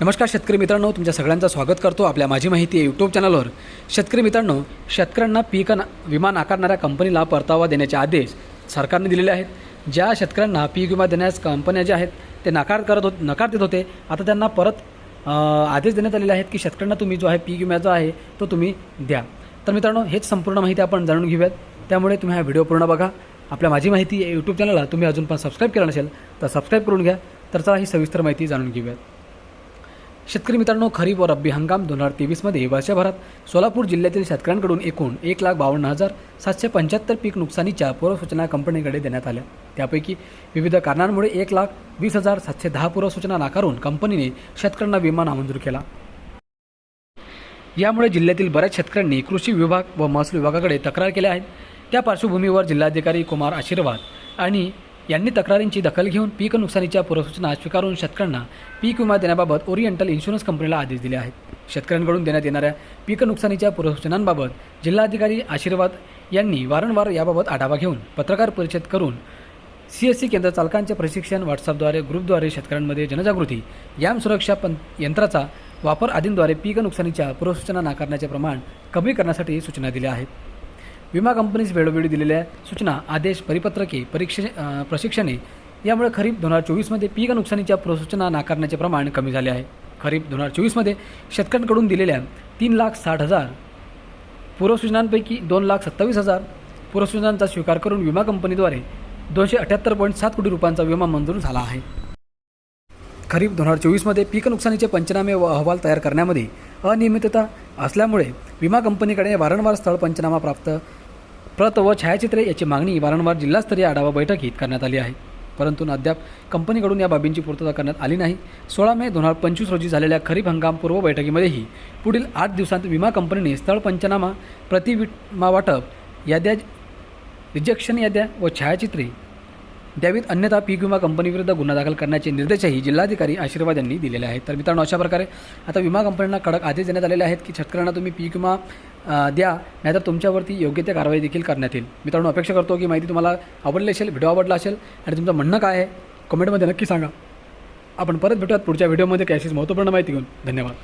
नमस्कार शेतकरी मित्रांनो तुमच्या सगळ्यांचं स्वागत करतो आपल्या माझी माहिती यूट्यूब चॅनलवर शेतकरी मित्रांनो शेतकऱ्यांना पीक ना विमा नाकारणाऱ्या कंपनीला परतावा देण्याचे आदेश सरकारने दिलेले आहेत. ज्या शेतकऱ्यांना पीक विमा देण्यास कंपन्या ज्या आहेत ते नकार करत होत नकार देत होते आता त्यांना परत आदेश देण्यात आलेले आहेत की शेतकऱ्यांना तुम्ही जो आहे पीक विमा जो आहे तो तुम्ही द्या. तर मित्रांनो हेच संपूर्ण माहिती आपण जाणून घेऊयात. त्यामुळे तुम्ही हा व्हिडिओ पूर्ण बघा. आपल्या माझी माहिती यूट्यूब चॅनलला तुम्ही अजून पण सबस्क्राईब केलं नसेल तर सबस्क्राईब करून घ्या. तर चला ही सविस्तर माहिती जाणून घेऊयात. शेतकरी मित्रांनो खरीप व रब्बी हंगाम दोन हजार तेवीसमध्ये वर्षभरात सोलापूर जिल्ह्यातील शेतकऱ्यांकडून एकूण एक लाख बावन्न हजार सातशे पंच्याहत्तर पीक नुकसानीच्या पूर्वसूचना कंपनीकडे देण्यात आल्या. त्यापैकी विविध कारणांमुळे एक लाख वीस हजार सातशे दहा पूर्वसूचना नाकारून कंपनीने शेतकऱ्यांना विमा नामंजूर केला. यामुळे जिल्ह्यातील बऱ्याच शेतकऱ्यांनी कृषी विभाग व महसूल विभागाकडे तक्रार केल्या आहेत. त्या पार्श्वभूमीवर जिल्हाधिकारी कुमार आशीर्वाद आणि यांनी तक्रारींची दखल घेऊन पीक नुकसानीच्या पूर्वसूचना स्वीकारून शेतकऱ्यांना पीक विमा देण्याबाबत ओरिएंटल इन्शुरन्स कंपनीला आदेश दिले आहेत. शेतकऱ्यांकडून देण्यात येणाऱ्या पीक नुकसानीच्या पूर्वसूचनांबाबत जिल्हाधिकारी आशीर्वाद यांनी वारंवार याबाबत आढावा घेऊन पत्रकार परिषद करून सी एस सी केंद्र चालकांचे प्रशिक्षण व्हॉट्सअपद्वारे ग्रुपद्वारे शेतकऱ्यांमध्ये जनजागृती याम सुरक्षा पं यंत्राचा वापर आदींद्वारे पीक नुकसानीच्या पूर्वसूचना नाकारण्याचे प्रमाण कमी करण्यासाठी सूचना दिल्या आहेत. विमा कंपनीस वेळोवेळी दिलेल्या सूचना आदेश परिपत्रके परीक्षे प्रशिक्षणे यामुळे खरीप दोन हजार चोवीसमध्ये पीक नुकसानीच्या प्रसूचना नाकारण्याचे प्रमाण कमी झाले आहे. खरीप दोन हजार चोवीसमध्ये शेतकऱ्यांकडून दिलेल्या तीन लाख साठ हजार पूर्वसूचनांपैकी दोन लाख सत्तावीस हजार पूर्वसूचनांचा स्वीकार करून विमा कंपनीद्वारे दोनशे अठ्याहत्तर पॉईंट सात कोटी रुपयांचा विमा मंजूर झाला आहे. खरीप दोन हजार चोवीसमध्ये पीक नुकसानीचे पंचनामे व अहवाल तयार करण्यामध्ये अनियमितता असल्यामुळे विमा कंपनीकडे वारंवार स्थळ पंचनामा प्राप्त प्रत व छायाचित्रे याची मागणी वारंवार जिल्हास्तरीय आढावा बैठकीत करण्यात आली आहे. परंतु अद्याप कंपनीकडून या बाबींची पूर्तता करण्यात आली नाही. सोळा मे दोन हजार पंचवीस रोजी झालेल्या खरीप हंगाम पूर्व बैठकीमध्येही पुढील आठ दिवसांत विमा कंपनीने स्थळ पंचनामा प्रतिविमा वाटप याद्या रिजेक्शन याद्या व छायाचित्रे द्यावीत. अन्यथा पीक विमा कंपनीविरुद्ध गुन्हा दाखल करण्याचे निर्देशही जिल्हाधिकारी आशीर्वाद यांनी दिलेले आहेत. तर मित्रांनो अशा प्रकारे आता विमा कंपन्यांना कडक आदेश देण्यात आलेले आहेत की शेतकऱ्यांना तुम्ही पीक विमा द्या नाहीतर तुमच्यावरती योग्य त्या कारवाई देखील करण्यात येईल. मित्रांनो अपेक्षा करतो की माहिती तुम्हाला आवडली असेल व्हिडिओ आवडला असेल आणि तुमचं म्हणणं काय आहे कमेंटमध्ये नक्की सांगा. आपण परत भेटूयात पुढच्या व्हिडिओमध्ये काही महत्त्वपूर्ण माहिती घेऊन. धन्यवाद.